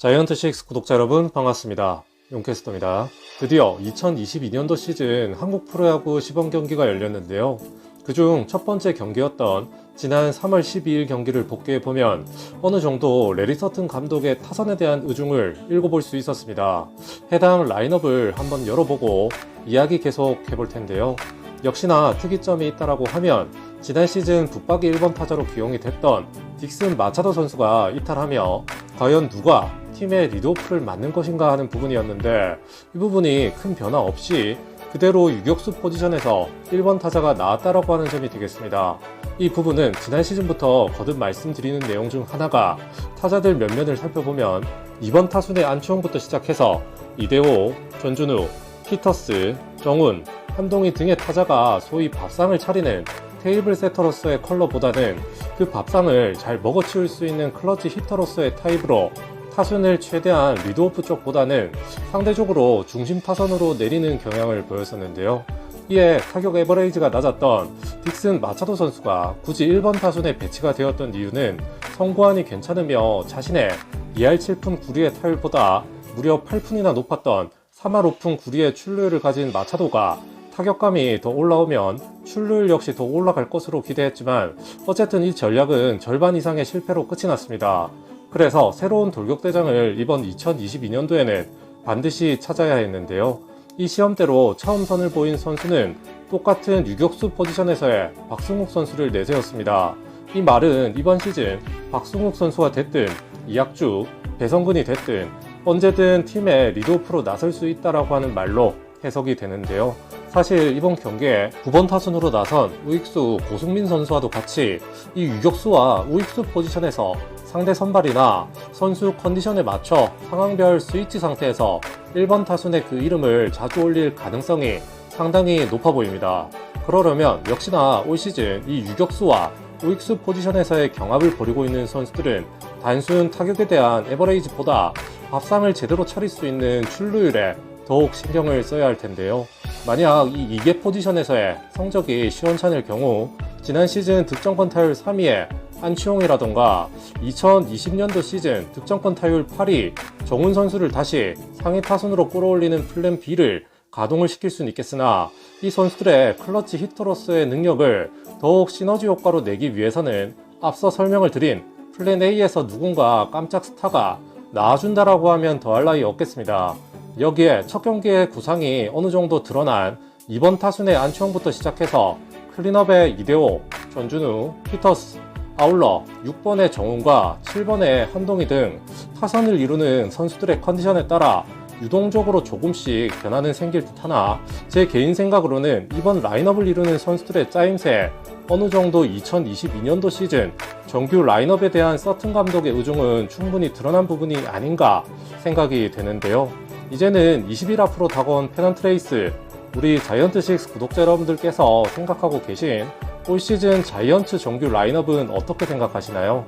자이언트 6 구독자 여러분 반갑습니다. 용캐스터입니다. 드디어 2022년도 시즌 한국 프로야구 시범 경기가 열렸는데요. 그중 첫 번째 경기였던 지난 3월 12일 경기를 복귀해 보면 어느 정도 레리 서튼 감독의 타선에 대한 의중을 읽어볼 수 있었습니다. 해당 라인업을 한번 열어보고 이야기 계속 해볼 텐데요. 역시나 특이점이 있다라고 하면 지난 시즌 붙박이 1번 타자로 기용이 됐던 딕슨 마차도 선수가 이탈하며 과연 누가 팀의 리드오프를 맡는 것인가 하는 부분이었는데 이 부분이 큰 변화 없이 그대로 유격수 포지션에서 1번 타자가 나왔다라고 하는 점이 되겠습니다. 이 부분은 지난 시즌부터 거듭 말씀드리는 내용 중 하나가 타자들 면면을 살펴보면 2번 타순의 안치홍부터 시작해서 이대호, 전준우, 피터스, 정훈, 한동희 등의 타자가 소위 밥상을 차리는 테이블 세터로서의 컬러보다는 그 밥상을 잘 먹어치울 수 있는 클러치 히터로서의 타입으로 타순을 최대한 리드오프 쪽보다는 상대적으로 중심 타선으로 내리는 경향을 보였었는데요. 이에 타격 에버레이지가 낮았던 딕슨 마차도 선수가 굳이 1번 타순에 배치가 되었던 이유는 성구안이 괜찮으며 자신의 2할 7푼 9리의 타율보다 무려 8푼이나 높았던 3할 5푼 9리의 출루율을 가진 마차도가 타격감이 더 올라오면 출루율 역시 더 올라갈 것으로 기대했지만 어쨌든 이 전략은 절반 이상의 실패로 끝이 났습니다. 그래서 새로운 돌격대장을 이번 2022년도에는 반드시 찾아야 했는데요. 이 시험대로 처음 선을 보인 선수는 똑같은 유격수 포지션에서의 박승욱 선수를 내세웠습니다. 이 말은 이번 시즌 박승욱 선수가 됐든 이학주, 배성근이 됐든 언제든 팀의 리드오프로 나설 수 있다라고 하는 말로 해석이 되는데요. 사실 이번 경기에 9번 타순으로 나선 우익수 고승민 선수와도 같이 이 유격수와 우익수 포지션에서 상대 선발이나 선수 컨디션에 맞춰 상황별 스위치 상태에서 1번 타순의 그 이름을 자주 올릴 가능성이 상당히 높아 보입니다. 그러려면 역시나 올 시즌 이 유격수와 우익수 포지션에서의 경합을 벌이고 있는 선수들은 단순 타격에 대한 에버레이지보다 밥상을 제대로 차릴 수 있는 출루율에 더욱 신경을 써야 할 텐데요. 만약 이 2개 포지션에서의 성적이 시원찮을 경우 지난 시즌 득점권 타율 3위에 안치홍이라던가 2020년도 시즌 득점권 타율 8위 정훈 선수를 다시 상위 타순으로 끌어올리는 플랜 B를 가동을 시킬 수는 있겠으나 이 선수들의 클러치 히터로서의 능력을 더욱 시너지 효과로 내기 위해서는 앞서 설명을 드린 플랜 A에서 누군가 깜짝 스타가 나와준다라고 하면 더할 나위 없겠습니다. 여기에 첫 경기의 구상이 어느 정도 드러난 이번 타순의 안치홍부터 시작해서 클린업의 이대호, 전준우, 피터스, 아울러 6번의 정훈과 7번의 한동희 등 타선을 이루는 선수들의 컨디션에 따라 유동적으로 조금씩 변화는 생길 듯 하나 제 개인 생각으로는 이번 라인업을 이루는 선수들의 짜임새 어느 정도 2022년도 시즌 정규 라인업에 대한 서튼 감독의 의중은 충분히 드러난 부분이 아닌가 생각이 되는데요. 이제는 20일 앞으로 다가온 페넌트레이스 우리 자이언트6 구독자 여러분들께서 생각하고 계신 올 시즌 자이언츠 정규 라인업은 어떻게 생각하시나요?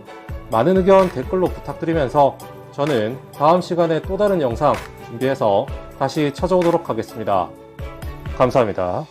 많은 의견 댓글로 부탁드리면서 저는 다음 시간에 또 다른 영상 준비해서 다시 찾아오도록 하겠습니다. 감사합니다.